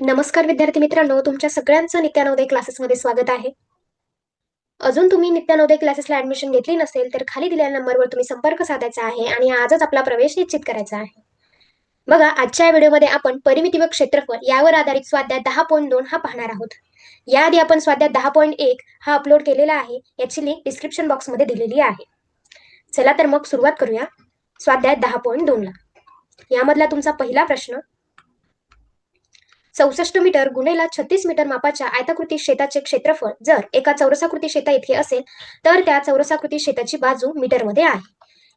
नमस्कार विद्यार्थी मित्रांनो तुमच्या सगळ्यांचं नित्यानोदय क्लासेसमध्ये स्वागत आहे. अजून तुम्ही नित्यानोदय क्लासेसला ऍडमिशन घेतली नसेल तर खाली दिलेल्या नंबरवर तुम्ही संपर्क साधायचा आहे आणि आजच आपला प्रवेश निश्चित करायचा आहे. बघा आजच्या या व्हिडिओमध्ये आपण परिमिती व क्षेत्रफळ यावर आधारित स्वाध्याय दहा पॉईंट दोन हा पाहणार आहोत. याआधी आपण स्वाध्याय दहा पॉईंट एक हा अपलोड केलेला आहे याची लिंक डिस्क्रिप्शन बॉक्समध्ये दिलेली आहे. चला तर मग सुरुवात करूया स्वाध्याय दहा पॉईंट दोनला यामधला तुमचा पहिला प्रश्न चौसष्ट मीटर गुणेला छत्तीस मीटर मापाच्या आयताकृती शेताचे क्षेत्रफळ जर एका चौरसाकृती शेता इतके असेल तर त्या चौरसाकृती शेताची बाजू मीटरमध्ये आहे.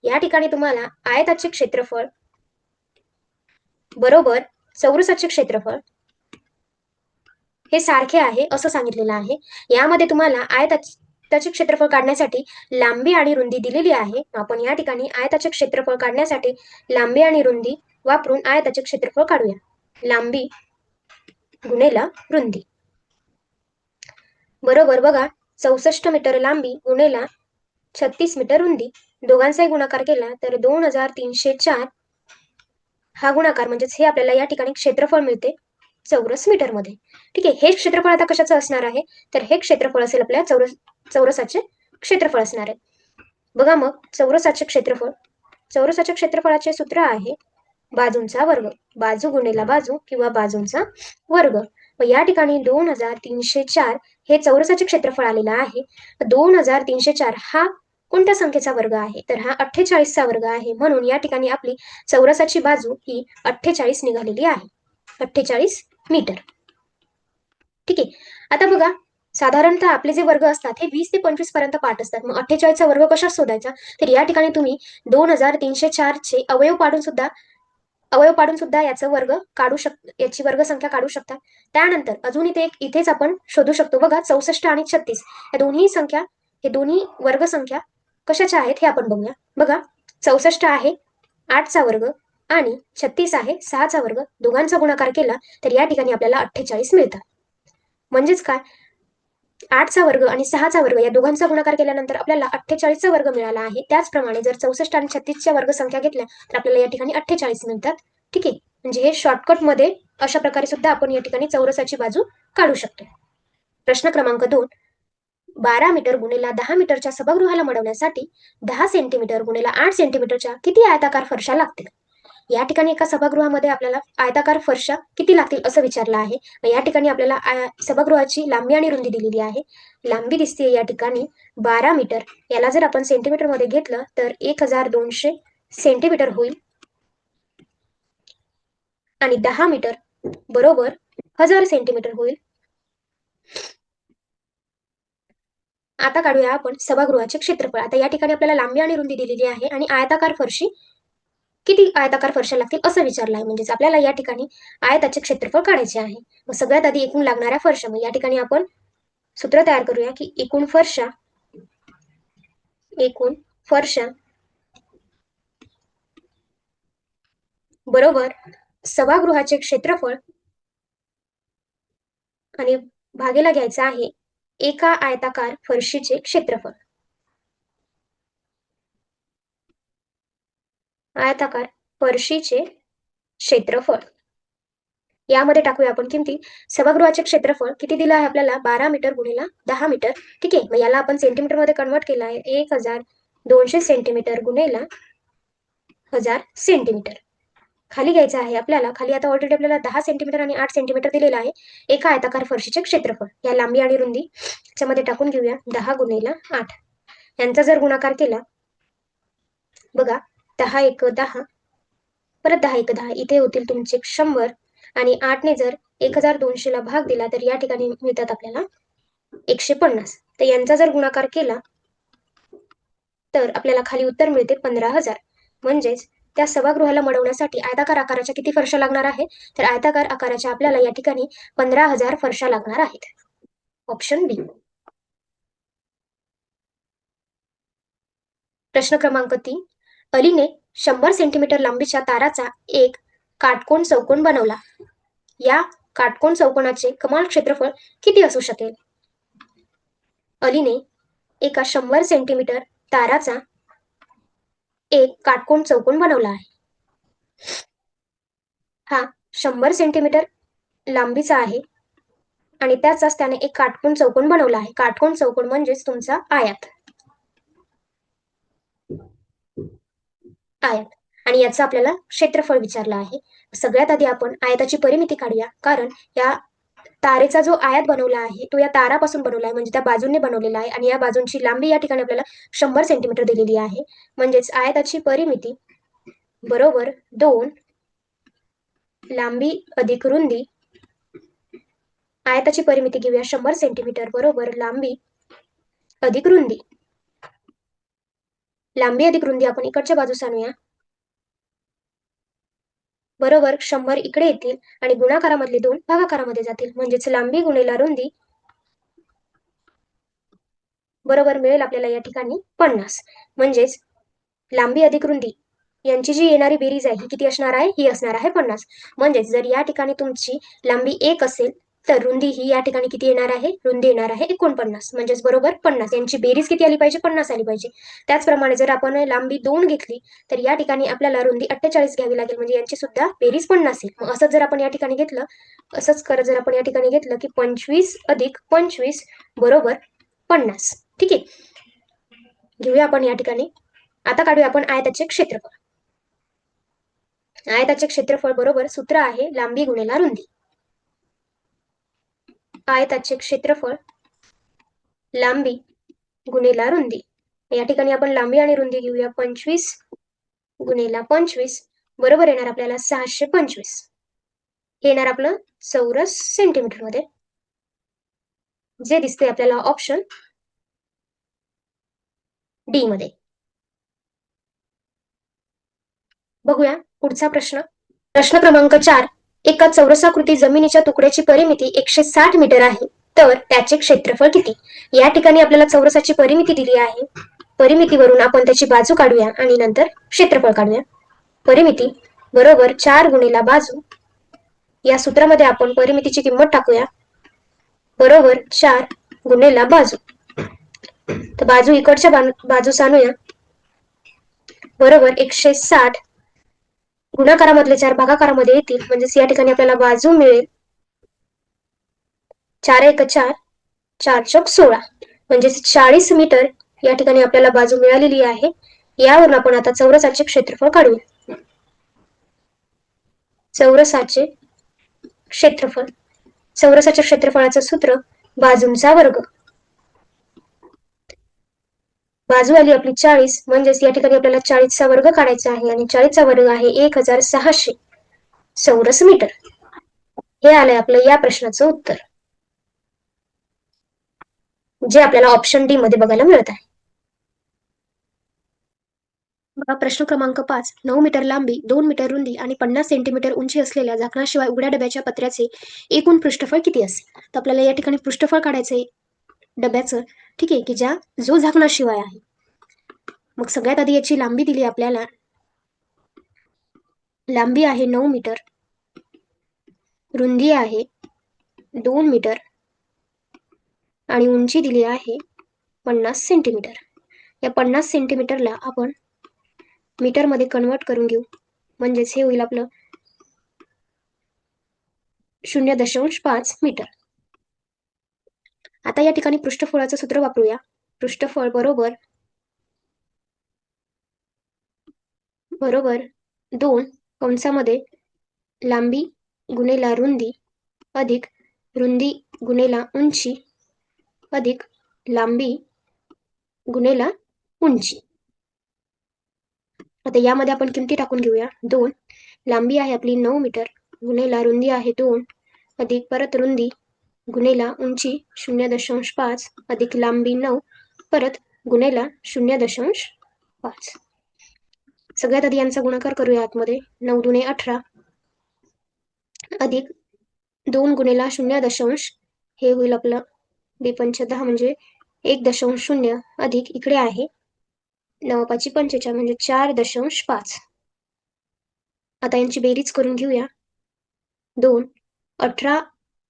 या ठिकाणी तुम्हाला आयताचे क्षेत्रफळ बरोबर चौरसाचे क्षेत्रफळ हे सारखे आहे असं सांगितलेलं आहे. यामध्ये तुम्हाला आयताचे क्षेत्रफळ काढण्यासाठी लांबी आणि रुंदी दिलेली आहे. आपण या ठिकाणी आयताचे क्षेत्रफळ काढण्यासाठी लांबी आणि रुंदी वापरून आयताचे क्षेत्रफळ काढूया. लांबी गुणेला रुंदी. बरोबर बघा चौसष्ट मीटर लांबी गुणेला छत्तीस मीटर रुंदी. दोघांचाही गुणाकार केला तर दोन हजार तीनशे चार हा गुणाकार म्हणजेच हे आपल्याला या ठिकाणी क्षेत्रफळ मिळते चौरस मीटरमध्ये ठीक आहे हे क्षेत्रफळ आता कशाचं असणार आहे? तर हे क्षेत्रफळ असेल आपल्या चौरस चौरसाचे क्षेत्रफळ असणार आहे. बघा मग चौरसाचे क्षेत्रफळ. चौरसाच्या क्षेत्रफळाचे सूत्र आहे बाजूंचा वर्ग. बाजू गुणेला बाजू किंवा बाजूंचा वर्ग. व या ठिकाणी दोन हजार तीनशे चार हे चौरसाचे क्षेत्रफळ आलेलं आहे. दोन हजार तीनशे चार हा कोणत्या संख्येचा वर्ग आहे? तर हा अठ्ठेचाळीसचा वर्ग आहे. म्हणून या ठिकाणी आपली चौरसाची बाजू ही अठ्ठेचाळीस निघालेली आहे. अठ्ठेचाळीस मीटर. ठीक आहे. आता बघा साधारणतः आपले जे वर्ग असतात हे वीस ते पंचवीसपर्यंत पाठ असतात. मग अठ्ठेचाळीसचा वर्ग कशा शोधायचा? तर या ठिकाणी तुम्ही दोन हजार तीनशे चारचे अवयव पाडून सुद्धा अवयव पाडून सुद्धा याचं वर्ग काढू शक याची वर्ग संख्या काढू शकता. त्यानंतर अजून इथे एक इथेच आपण शोधू शकतो. बघा चौसष्ट आणि छत्तीस. या दोन्ही संख्या हे दोन्ही वर्ग संख्या कशाच्या आहेत हे आपण बघूया. बघा चौसष्ट आहे आठचा वर्ग आणि छत्तीस आहे सहाचा वर्ग. दोघांचा गुणाकार केला तर या ठिकाणी आपल्याला अठ्ठेचाळीस मिळतात. म्हणजेच काय? आठचा वर्ग आणि सहाचा वर्ग या दोघांचा गुणाकार केल्यानंतर आपल्याला अठ्ठेचाळीसचा वर्ग मिळाला आहे. त्याचप्रमाणे जर चौसष्ट आणि छत्तीसच्या वर्ग संख्या घेतल्या तर आपल्याला या ठिकाणी अठ्ठेचाळीस मिळतात. ठीक आहे? म्हणजे हे शॉर्टकटमध्ये अशा प्रकारे सुद्धा आपण या ठिकाणी चौरसाची बाजू काढू शकतो. प्रश्न क्रमांक दोन. बारा मीटर गुणेला दहा मीटरच्या सभागृहाला मडवण्यासाठी दहा सेंटीमीटर गुणेला आठ सेंटीमीटरच्या किती आयताकार फरशा लागतील? या ठिकाणी एका सभागृहामध्ये आपल्याला आयताकार फरशा किती लागतील असं विचारलं आहे. या ठिकाणी आपल्याला सभागृहाची लांबी आणि रुंदी दिलेली आहे. लांबी दिसते या ठिकाणी बारा मीटर. याला जर आपण सेंटीमीटरमध्ये घेतलं तर एक हजार दोनशे सेंटीमीटर होईल. आणि दहा मीटर बरोबर हजार सेंटीमीटर होईल. आता काढूया आपण सभागृहाचे क्षेत्रफळ. आता या ठिकाणी आपल्याला लांबी आणि रुंदी दिलेली आहे आणि आयताकार फरशी किती आयताकार फरशा लागतील असं विचारलं आहे. म्हणजेच आपल्याला या ठिकाणी आयताचे क्षेत्रफळ काढायचे आहे. मग सगळ्यात आधी एकूण लागणाऱ्या फरशा मग या ठिकाणी आपण सूत्र तयार करूया की एकूण फरशा एकूण फरशा बरोबर सभागृहाचे क्षेत्रफळ आणि भागेला घ्यायचं आहे एका आयताकार फरशीचे क्षेत्रफळ. आयताकार फरशीचे क्षेत्रफळ. यामध्ये टाकूया आपण किमती. सभागृहाचे क्षेत्रफळ किती दिलं आहे आपल्याला? बारा मीटर गुणिला दहा मीटर. ठीक आहे. मग याला आपण सेंटीमीटरमध्ये कन्वर्ट केला आहे. एक हजार दोनशे सेंटीमीटर गुणेला हजार सेंटीमीटर खाली घ्यायचं आहे आपल्याला. खाली आता ऑलरेडी आपल्याला दहा सेंटीमीटर आणि आठ सेंटीमीटर दिलेला आहे. एका आयताकार फरशीचे क्षेत्रफळ. या लांबी आणि रुंदी याच्यामध्ये टाकून घेऊया. दहा गुणेला आठ. यांचा जर गुणाकार केला बघा दहा एक दहा. परत दहा एक दहा. इथे होतील तुमचे शंभर. आणि आठने जर एक हजार दोनशेला भाग दिला तर या ठिकाणी मिळतात आपल्याला एकशे पन्नास. तर यांचा जर गुणाकार केला तर आपल्याला खाली उत्तर मिळते पंधरा हजार. म्हणजेच त्या सभागृहाला मळवण्यासाठी आयताकार आकाराच्या किती फरशा लागणार आहे तर आयताकार आकाराच्या आपल्याला या ठिकाणी पंधरा हजार फरशा लागणार आहेत. ऑप्शन बी प्रश्न क्रमांक तीन. अलीने शंभर सेंटीमीटर लांबीच्या ताराचा एक काटकोण चौकोन बनवला. या काटकोन चौकोनाचे कमाल क्षेत्रफळ किती असू शकेल? अलीने एका शंभर सेंटीमीटर ताराचा एक काटकोण चौकोन बनवला आहे. हा शंभर सेंटीमीटर लांबीचा आहे आणि त्याचाच त्याने एक काटकोण चौकोन बनवला आहे. काटकोण चौकोन म्हणजेच तुमचा आयात. आयात. आणि याचं आपल्याला क्षेत्रफळ विचारलं आहे. सगळ्यात आधी आपण आयताची परिमिती काढूया. कारण या तारेचा जो आयात बनवला आहे तो या तारापासून बनवला आहे. म्हणजे त्या बाजूने बनवलेला आहे. आणि या बाजूंची लांबी या ठिकाणी आपल्याला शंभर सेंटीमीटर दिलेली आहे. म्हणजेच आयताची परिमिती बरोबर दोन लांबी अधिक रुंदी. आयताची परिमिती घेऊया शंभर सेंटीमीटर बरोबर लांबी अधिक रुंदी. लांबी अधिक रुंदी आपण इकडच्या बाजूस आणूया. बरोबर शंभर इकडे येतील आणि गुणाकारामधले दोन भागाकारामध्ये जातील. म्हणजेच लांबी गुणेला रुंदी बरोबर मिळेल आपल्याला या ठिकाणी पन्नास. म्हणजेच लांबी अधिक रुंदी. यांची जी येणारी बेरीज आहे ही किती असणार आहे? ही असणार आहे पन्नास. म्हणजेच जर या ठिकाणी तुमची लांबी एक असेल तर रुंदी ही या ठिकाणी किती येणार आहे? रुंदी येणार आहे एकोणपन्नास. म्हणजेच बरोबर पन्नास. यांची बेरीज किती आली पाहिजे? पन्नास आली पाहिजे. त्याचप्रमाणे जर आपण लांबी दोन घेतली तर या ठिकाणी आपल्याला रुंदी अठ्ठेचाळीस घ्यावी लागेल. म्हणजे यांची सुद्धा बेरीज पन्नास येईल. मग असंच जर आपण या ठिकाणी घेतलं असंच करत जर आपण या ठिकाणी घेतलं की पंचवीस अधिक पंचवीस बरोबर पन्नास. ठीक आहे? घेऊया आपण या ठिकाणी. आता काढूया आपण आयताचे क्षेत्रफळ. आयताचे क्षेत्रफळ बरोबर सूत्र आहे लांबी गुणेला रुंदी. आयताचे क्षेत्रफळ लांबी गुणेला रुंदी. या ठिकाणी आपण लांबी आणि रुंदी घेऊया. पंचवीस गुणेला पंचवीस. बरोबर येणार आपल्याला सहाशे पंचवीस. हे येणार आपलं चौरस सेंटीमीटरमध्ये. जे दिसते आपल्याला ऑप्शन डी मध्ये. बघूया पुढचा प्रश्न. प्रश्न क्रमांक चार. एका चौरसाकृती जमिनीच्या तुकड्याची परिमिती एकशे साठ मीटर आहे. तर त्याचे क्षेत्रफळ किती? या ठिकाणी आपल्याला चौरसाची परिमिती दिली आहे. परिमितीवरून आपण त्याची बाजू काढूया आणि नंतर क्षेत्रफळ काढूया. परिमिती बरोबर चार गुणिला बाजू. या सूत्रामध्ये आपण परिमितीची किंमत टाकूया. बरोबर चार गुणेला बाजू. तर बाजू इकडच्या बाजूस आणूया. बरोबर एकशे साठ गुणाकारामधले चार भागाकारामध्ये येतील. म्हणजेच या ठिकाणी आपल्याला बाजू मिळेल. चार एक चार चार चौक सोळा. म्हणजेच चाळीस मीटर या ठिकाणी आपल्याला बाजू मिळालेली आहे. यावरून आपण आता चौरसाचे क्षेत्रफळ काढूया. चौरसाचे क्षेत्रफळ. चौरसाच्या क्षेत्रफळाचं सूत्र बाजूंचा वर्ग. बाजू आली आपली चाळीस म्हणजेच या ठिकाणी आपल्याला चाळीसचा वर्ग काढायचा आहे आणि चाळीसचा वर्ग आहे एक हजार सहाशे. चौरस मीटर. हे आलंय आपलं या प्रश्नाचं उत्तर. जे आपल्याला ऑप्शन डी मध्ये बघायला मिळत आहे. बघा प्रश्न क्रमांक पाच. नऊ मीटर लांबी दोन मीटर रुंदी आणि पन्नास सेंटीमीटर उंची असलेल्या झाकणाशिवाय उघड्या डब्याच्या पत्र्याचे एकूण पृष्ठफळ किती असेल? तर आपल्याला या ठिकाणी पृष्ठफळ काढायचे डब्याचं. ठीक आहे की ज्या जो झाकणाशिवाय आहे. मग सगळ्यात आधी याची लांबी दिली आपल्याला. लांबी आहे नऊ मीटर. रुंदी आहे दोन मीटर. आणि उंची दिली आहे पन्नास सेंटीमीटर. या पन्नास सेंटीमीटरला आपण मीटरमध्ये कन्वर्ट करून घेऊ. म्हणजेच हे होईल आपलं शून्य दशांश पाच मीटर. आता या ठिकाणी पृष्ठफळाचं सूत्र वापरूया. पृष्ठफळ बरोबर बरोबर दोन कंसामध्ये लांबी गुणेला रुंदी अधिक रुंदी गुणेला उंची अधिक लांबी गुणेला उंची. आता यामध्ये आपण किमती टाकून घेऊया. दोन लांबी आहे आपली नऊ मीटर गुणेला रुंदी आहे दोन अधिक परत रुंदी गुणेला उंची शून्य दशांश पाच अधिक लांबी नऊ परत गुणेला शून्य दशांश पाच. सगळ्यात आधी यांचा गुणाकार करूया आतमध्ये. नऊ दुने अठरा अधिक दोन गुणेला शून्य दशांश हे होईल आपलं बेपंच दहा म्हणजे एक दशांश शून्य अधिक इकडे आहे नऊ पाची पंचेचाळ म्हणजे चार दशांश पाच. आता यांची बेरीज करून घेऊया. दोन अठरा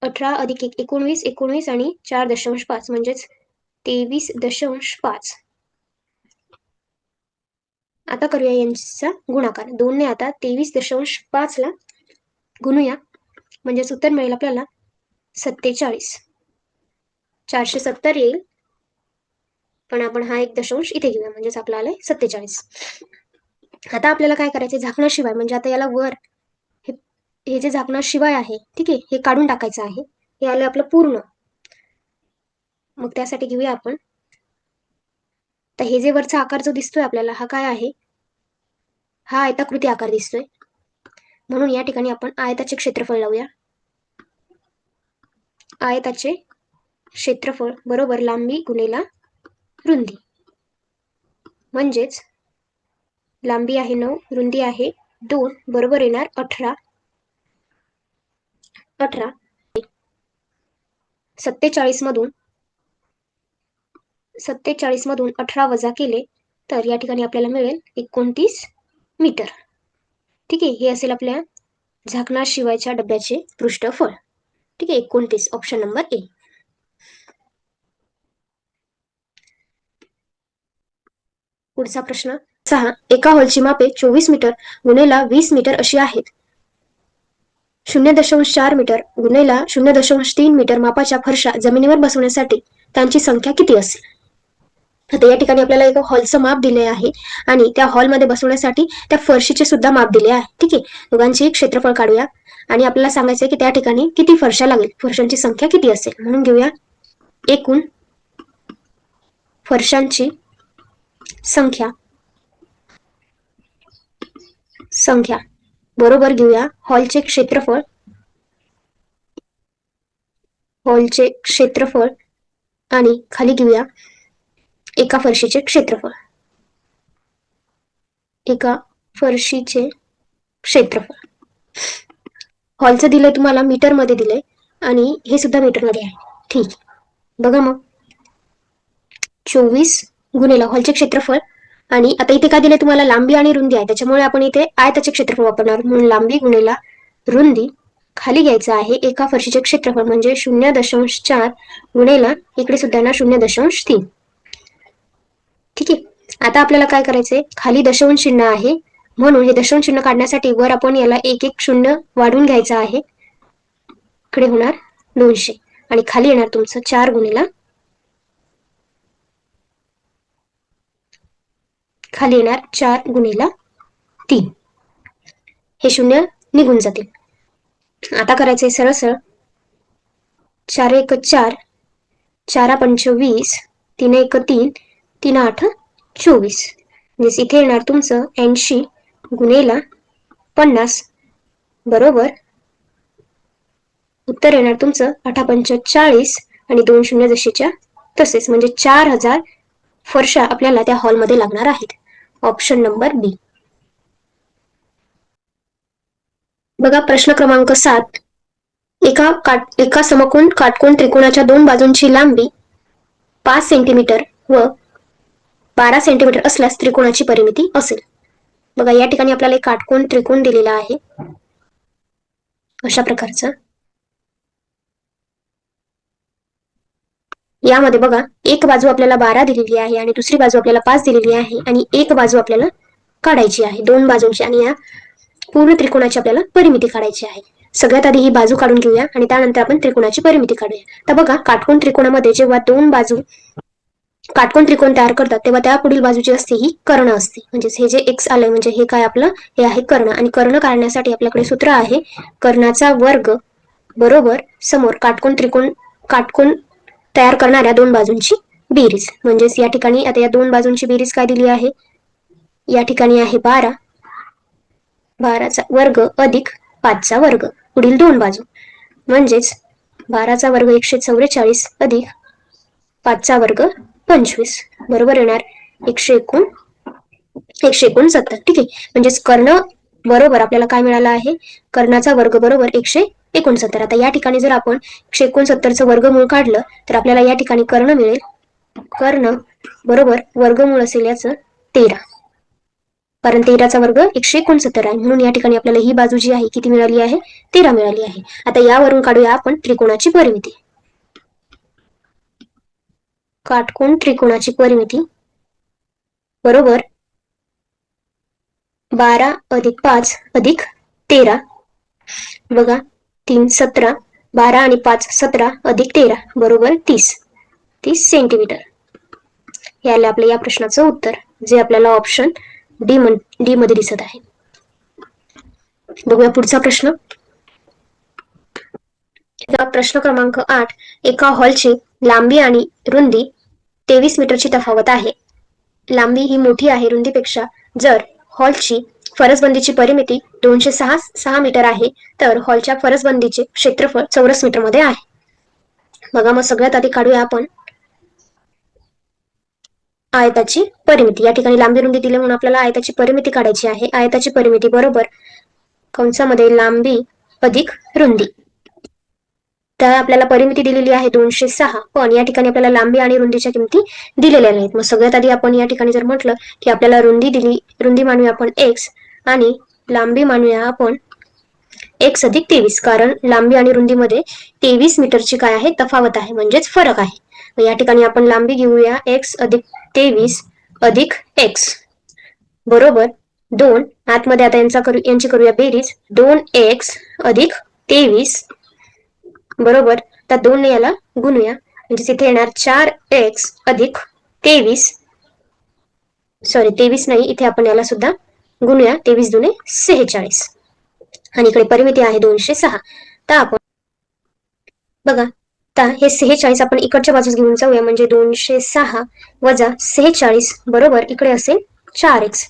अठरा अधिक एक एकोणवीस एकोणवीस आणि चार दशांश पाच म्हणजेच तेवीस दशांश पाच. आता करूया यांचा गुणाकार. दोनने आता तेवीस दशांश पाच ला गुणूया. म्हणजेच उत्तर मिळेल आपल्याला सत्तेचाळीस. चारशे सत्तर येईल. पण आपण हा एक दशांश इथे घेऊया. म्हणजेच आपला आलाय सत्तेचाळीस. आता आपल्याला काय करायचं झाकण्याशिवाय म्हणजे आता याला वर हे जे झाकणाशिवाय आहे ठीक आहे हे काढून टाकायचं आहे हे आलं आपलं पूर्ण. मग त्यासाठी घेऊया आपण. तर हे जे वरचा आकार जो दिसतोय आपल्याला हा काय आहे? हा आयताकृती आकार दिसतोय. म्हणून या ठिकाणी आपण आयताचे क्षेत्रफळ लावूया. आयताचे क्षेत्रफळ बरोबर लांबी गुणेला रुंदी. म्हणजेच लांबी आहे नऊ रुंदी आहे दोन बरोबर येणार अठरा अठरा. सत्तेचाळीस मधून सत्तेचाळीस मधून अठरा वजा केले तर या ठिकाणी आपल्याला मिळेल एकोणतीस मीटर. ठीक आहे हे असेल आपल्या झाकणाशिवायच्या डब्याचे पृष्ठफळ. ठीक आहे एकोणतीस ऑप्शन नंबर ए पुढचा प्रश्न सहा एका हॉलची मापे चोवीस मीटर गुन्हेला वीस मीटर अशी आहेत. शून्य दशांश चार मीटर. गुन्हेला शून्य दशांश तीन मीटर मापाच्या फरशा जमिनीवर बसवण्यासाठी त्यांची संख्या किती असेल? आता या ठिकाणी आपल्याला एक हॉलचं माप दिले आहे आणि त्या हॉलमध्ये बसवण्यासाठी त्या फरशीचे सुद्धा माप दिले आहे. ठीक आहे? दोघांचे क्षेत्रफळ काढूया. आणि आपल्याला सांगायचं की त्या ठिकाणी किती फरशा लागेल? फरशांची संख्या किती असेल? म्हणून घेऊया. एकूण फरशांची संख्या. संख्या. बरोबर घेऊया. हॉलचे क्षेत्रफळ. हॉलचे क्षेत्रफळ आणि खाली घेऊया. एका फरशीचे क्षेत्रफळ. एका फरशीचे क्षेत्रफळ. हॉलचं दिलंय तुम्हाला मीटरमध्ये दिलंय. आणि हे सुद्धा मीटरमध्ये आहे. ठीक. बघा मग. चोवीस गुन्हेला हॉलचे क्षेत्रफळ आणि आता इथे काय दिले तुम्हाला? लांबी आणि रुंदी आहे. त्याच्यामुळे आपण इथे आयताचे क्षेत्रफळ वापरणार. म्हणून लांबी गुणेला रुंदी खाली घ्यायचं आहे एका फरशीचे क्षेत्रफळ म्हणजे शून्य दशांश चार गुणेला इकडे सुद्धा ना शून्य दशांश तीन. ठीक आहे? आता आपल्याला काय करायचंय? खाली दशांश चिन्ह आहे. म्हणून हे दशांश चिन्ह काढण्यासाठी वर आपण याला एक एक शून्य वाढून घ्यायचं आहे. इकडे होणार दोनशे. आणि खाली येणार तुमचं चार गुणेला खाली येणार चार गुणेला तीन. हे शून्य निघून जातील. आता करायचंय सरळ सरळ. चार एक चार चारा पंचवीस तीन एक तीन तीन आठ चोवीस. म्हणजे इथे येणार तुमचं ऐंशी गुन्हेला पन्नास. बरोबर? उत्तर येणार तुमचं अठा पंचेचाळीस आणि दोन शून्य जशीच्या तसेच. म्हणजे चार हजार फरशा आपल्याला त्या हॉलमध्ये लागणार आहेत. ऑप्शन नंबर बी बघा प्रश्न क्रमांक सात. एका काट एका समकोन काटकोन त्रिकोणाच्या दोन बाजूंची लांबी पाच सेंटीमीटर व बारा सेंटीमीटर असल्यास त्रिकोणाची परिमिती असेल. बघा या ठिकाणी आपल्याला एक काटकोन त्रिकोण दिलेला आहे. अशा प्रकारचा. यामध्ये बघा एक बाजू आपल्याला बारा दिलेली आहे आणि दुसरी बाजू आपल्याला पाच दिलेली आहे आणि एक बाजू आपल्याला काढायची आहे दोन बाजूंची आणि या पूर्ण त्रिकोणाची आपल्याला परिमिती काढायची आहे. सगळ्यात आधी ही बाजू काढून घेऊया आणि त्यानंतर आपण त्रिकोणाची परिमिती काढूया. तर बघा काटकोन त्रिकोणामध्ये जेव्हा दोन बाजू काटकोन त्रिकोण तयार करतात तेव्हा त्या पुढील बाजूची असते ही कर्ण असते. म्हणजेच हे जे एक्स आलंय म्हणजे हे काय आपलं? हे आहे कर्ण. आणि कर्ण काढण्यासाठी आपल्याकडे सूत्र आहे कर्णाचा वर्ग बरोबर समोर काटकोन त्रिकोण काटकोन तयार करणाऱ्या दोन बाजूंची बेरीज. म्हणजेच या ठिकाणी आता या दोन बाजूंची बेरीज काय दिली आहे? या ठिकाणी आहे बारा. बाराचा वर्ग अधिक पाचचा वर्ग. पुढील दोन बाजू. म्हणजेच बाराचा वर्ग एकशे चौवेचाळीस अधिक पाचचा वर्ग पंचवीस. बरोबर येणार एकशे एकूण एकशे एकोणसत्तर ठीक आहे? म्हणजेच कर्ण बरोबर आपल्याला काय मिळालं आहे? कर्णाचा वर्ग बरोबर एकशे एकोणसत्तर. आता या ठिकाणी जर आपण एकशे एकोणसत्तरचं वर्गमूळ काढलं तर आपल्याला या ठिकाणी कर्ण मिळेल. कर्ण बरोबर वर्गमूळ असेल याचं तेरा. कारण तेराचा वर्ग एकशे एकोणसत्तर आहे. म्हणून या ठिकाणी आपल्याला ही बाजू जी आहे किती मिळाली आहे? तेरा मिळाली आहे. आता यावरून काढूया आपण त्रिकोणाची परिमिती. काटकोण त्रिकोणाची परिमिती बरोबर बारा अधिक पाच अधिक तेरा. बघा तीन सतरा बारा आणि पाच सतरा अधिक तेरा बरोबर तीस. तीस सेंटीमीटर हे आले आपल्या या प्रश्नाचं उत्तर जे आपल्याला ऑप्शन डी डी मध्ये दिसत आहे. बघूया पुढचा प्रश्न. प्रश्न क्रमांक आठ एका हॉलची लांबी आणि रुंदी तेवीस मीटरची तफावत आहे. लांबी ही मोठी आहे रुंदीपेक्षा. जर हॉलची फरसबंदीची परिमिती दोनशे सहा सहा मीटर आहे तर हॉलच्या फरसबंदीचे क्षेत्रफळ चौरस मीटरमध्ये आहे. बघा मग सगळ्यात आधी काढूया आपण. आयताची परिमिती. या ठिकाणी लांबी रुंदी दिली म्हणून आपल्याला आयताची परिमिती काढायची आहे. आयताची परिमिती बरोबर कंसामध्ये लांबी अधिक रुंदी. तर आपल्याला परिमिती दिलेली आहे दोनशे सहा पण या ठिकाणी आपल्याला लांबी आणि रुंदीच्या किमती दिलेल्या नाहीत. मग सगळ्यात आधी आपण या ठिकाणी जर म्हटलं की आपल्याला रुंदी दिली रुंदी मानूया आपण एक्स आणि लांबी मानूया आपण. एक्स अधिक तेवीस कारण लांबी आणि रुंदीमध्ये तेवीस मीटरची काय आहे? तफावत आहे म्हणजेच फरक आहे. या ठिकाणी आपण लांबी घेऊया. एक्स अधिक तेवीस अधिक एक्स बरोबर? दोन. आतमध्ये आता यांचा करू यांची करूया बेरीज. दोन एक्स अधिक तेवीस. बरोबर? तर दोन याला गुणूया. म्हणजे तिथे येणार चार एक्स अधिक तेवीस. सॉरी तेवीस नाही. इथे आपण याला सुद्धा गुणूया तेवीस दुने सेहेचाळीस. आणि इकडे परिमिती आहे दोनशे सहा. तर आपण बघा तर हे सेहेचाळीस आपण इकडच्या बाजूस घेऊन जाऊया म्हणजे दोनशे सहा वजा सेहेचाळीस बरोबर इकडे असेल चार एक्स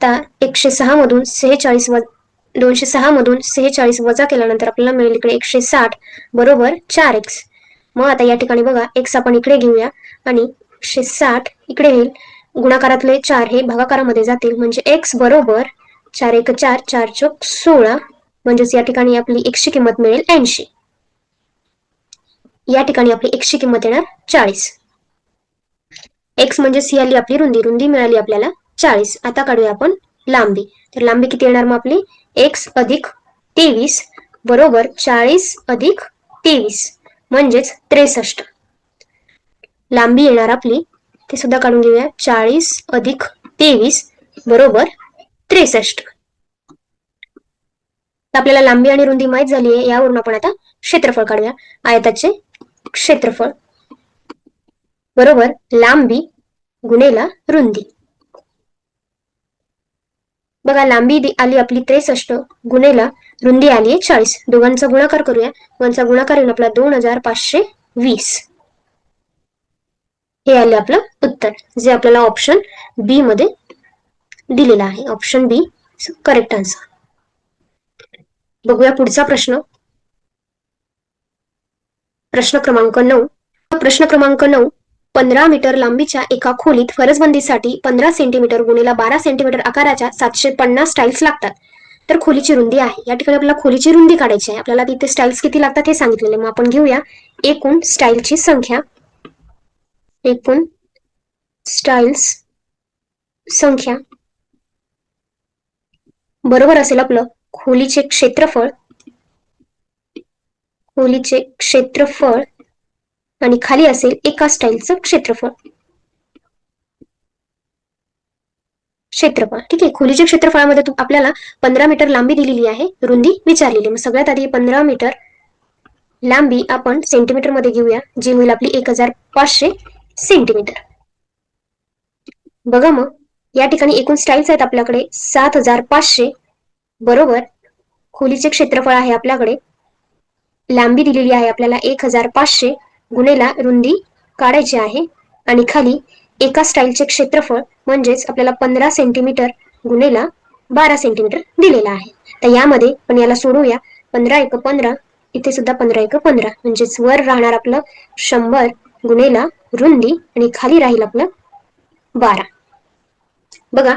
तर एकशे सहा मधून सेहेचाळीस व दोनशे सहा मधून सेहेचाळीस वजा केल्यानंतर आपल्याला मिळेल इकडे एकशे साठ बरोबर चार एक्स मग आता या ठिकाणी बघा एक्स आपण इकडे घेऊया आणि एकशे साठ इकडे येईल. गुणाकारातले चार हे भागाकारामध्ये जातील. म्हणजे एक्स बरोबर चार एक चार चार चौक सोळा. म्हणजेच या ठिकाणी आपली एकशे किंमत मिळेल ऐंशी. या ठिकाणी आपली एकशे किंमत येणार चाळीस. एक्स म्हणजे सी आली आपली रुंदी. रुंदी मिळाली आपल्याला चाळीस. आता काढूया आपण लांबी. तर लांबी किती येणार मग आपली? एक्स अधिक तेवीस बरोबर चाळीस अधिक तेवीस. म्हणजेच त्रेसष्ट. लांबी येणार आपली ते सुद्धा काढून घेऊया. चाळीस अधिक तेवीस बरोबर त्रेसष्ट. आपल्याला लांबी आणि रुंदी माहीत झाली आहे. यावरून आपण आता क्षेत्रफळ काढूया. आयताचे क्षेत्रफळ बरोबर लांबी गुणेला रुंदी. बघा लांबी आली आपली त्रेसष्ट गुणेला रुंदी आली आहे चाळीस. दोघांचा गुणाकार करूया. दोघांचा गुणाकार येऊन आपला दोन हजार पाचशे वीस. हे आले आपलं उत्तर. जे आपल्याला ऑप्शन बी मध्ये दिलेलं आहे. ऑप्शन बी करेक्ट आन्सर बघूया पुढचा प्रश्न. प्रश्न क्रमांक नऊ. प्रश्न क्रमांक नऊ पंधरा मीटर लांबीच्या एका खोलीत फरसबंदीसाठी पंधरा सेंटीमीटर गुणेला बारा सेंटीमीटर आकाराच्या सातशे पन्नास स्टाईल्स लागतात. तर खोलीची रुंदी आहे. या ठिकाणी आपल्याला खोलीची रुंदी काढायची आहे. आपल्याला तिथे स्टाईल्स किती लागतात हे सांगितलेले मग आपण घेऊया एकूण स्टाईलची संख्या. एकूण स्टाईल्स संख्या. बरोबर असेल आपलं. खोलीचे क्षेत्रफळ. खोलीचे क्षेत्रफळ. आणि खाली असेल एका स्टाईलचं क्षेत्रफळ. क्षेत्रफळ. ठीक आहे खोलीच्या क्षेत्रफळामध्ये आपल्याला पंधरा मीटर लांबी दिलेली आहे रुंदी विचारलेली. मग सगळ्यात आधी पंधरा मीटर लांबी आपण सेंटीमीटरमध्ये घेऊया जी होईल आपली एक हजार पाचशे. सेंटीमीटर. बघा मग या ठिकाणी एकूण स्टाईल्स आहेत आपल्याकडे. सात हजार पाचशे बरोबर. खोलीचे क्षेत्रफळ आहे आपल्याकडे. लांबी दिलेली आहे आपल्याला एक हजार पाचशे गुणेला रुंदी काढायची आहे. आणि खाली एका स्टाईलचे क्षेत्रफळ म्हणजेच आपल्याला पंधरा सेंटीमीटर गुणेला बारा सेंटीमीटर दिलेला आहे. तर यामध्ये पण याला सोडूया. पंधरा एक पंधरा इथे सुद्धा पंधरा एक पंधरा. म्हणजेच वर राहणार आपलं शंभर. गुणेला रुंदी आणि खाली राहील आपलं बारा बघा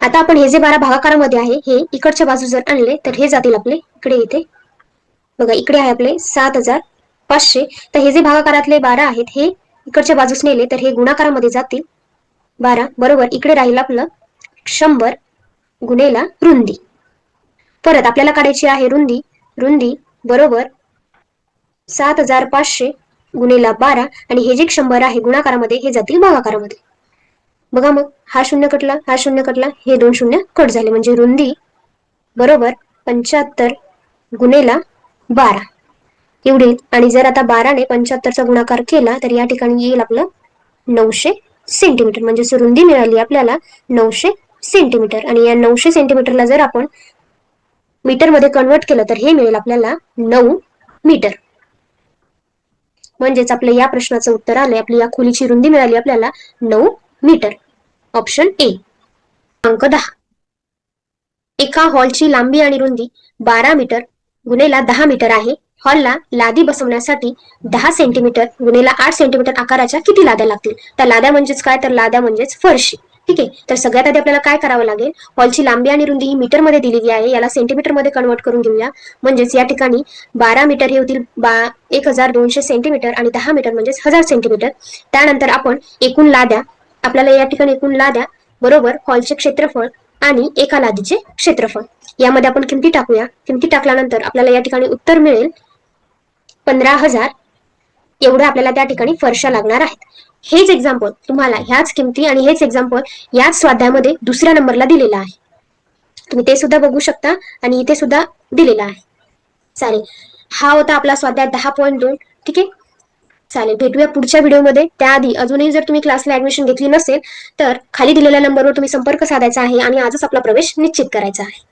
आता आपण हे जे बारा भागाकारामध्ये आहे हे इकडच्या बाजू जर आणले तर हे जातील आपले इकडे इथे. बघा इकडे आहे आपले सात हजार पाचशे. तर हे जे भागाकारातले बारा आहेत हे इकडच्या बाजूस नेले तर हे गुणाकारामध्ये जातील बारा. बरोबर इकडे राहील आपलं शंभर गुणेला रुंदी. परत आपल्याला काढायची आहे रुंदी. रुंदी बरोबर सात हजार पाचशे. गुणेला बारा आणि हे जे शंभर आहे गुणाकारामध्ये हे जातील भागाकारामध्ये बघा मग हा शून्य कटला हा शून्य कटला हे दोन शून्य कट झाले. म्हणजे रुंदी बरोबर पंच्याहत्तर गुणेला बारा. एवढे. आणि जर आता बाराने पंच्याहत्तरचा गुणाकार केला तर या ठिकाणी येईल आपलं नऊशे सेंटीमीटर. म्हणजे रुंदी मिळाली आपल्याला नऊशे सेंटीमीटर. आणि या नऊशे सेंटीमीटरला जर आपण मीटरमध्ये कन्वर्ट केलं तर हे मिळेल आपल्याला नऊ मीटर. म्हणजेच आपल्या या प्रश्नाचं उत्तर आलंय. आपली या खोलीची रुंदी मिळाली आपल्याला नऊ मीटर. ऑप्शन ए अंक दहा. एका हॉलची लांबी आणि रुंदी बारा मीटर गुणेला दहा मीटर आहे. हॉलला लादी बसवण्यासाठी दहा सेंटीमीटर गुणेला आठ सेंटीमीटर आकाराच्या किती लाद्या लागतील? तर लाद्या म्हणजेच काय? तर लाद्या म्हणजेच फरशी. ठीक आहे तर सगळ्यात आधी आपल्याला काय करावं लागेल? हॉलची लांबी आणि रुंदी ही मीटरमध्ये दिलेली आहे. याला सेंटीमीटरमध्ये कन्वर्ट करून घेऊया. म्हणजेच या ठिकाणी बारा मीटर हे होतील बा एक हजार दोनशे सेंटीमीटर आणि दहा मीटर म्हणजेच हजार सेंटीमीटर त्यानंतर आपण एकूण लाद्या आपल्याला या ठिकाणी एकूण लाद्या बरोबर हॉलचे क्षेत्रफळ आणि एका लादीचे क्षेत्रफळ. यामध्ये आपण किमती टाकूया. किमती टाकल्यानंतर आपल्याला या ठिकाणी उत्तर मिळेल पंधरा हजार. एवढं आपल्याला त्या ठिकाणी फरशा लागणार आहेत. हेच एक्झाम्पल तुम्हाला ह्याच किमती आणि हेच एक्झाम्पल याच स्वाध्यायामध्ये दुसऱ्या नंबरला दिलेला आहे. तुम्ही ते सुद्धा बघू शकता आणि इथे सुद्धा दिलेला आहे. चालेल. हा होता आपला स्वाध्याय दहा पॉईंट दोन. ठीक आहे? चालेल. भेटूया पुढच्या व्हिडिओमध्ये त्याआधी अजूनही जर तुम्ही क्लासला ऍडमिशन घेतली नसेल तर खाली दिलेल्या नंबरवर तुम्ही संपर्क साधायचा आहे आणि आजच आपला प्रवेश निश्चित करायचा आहे.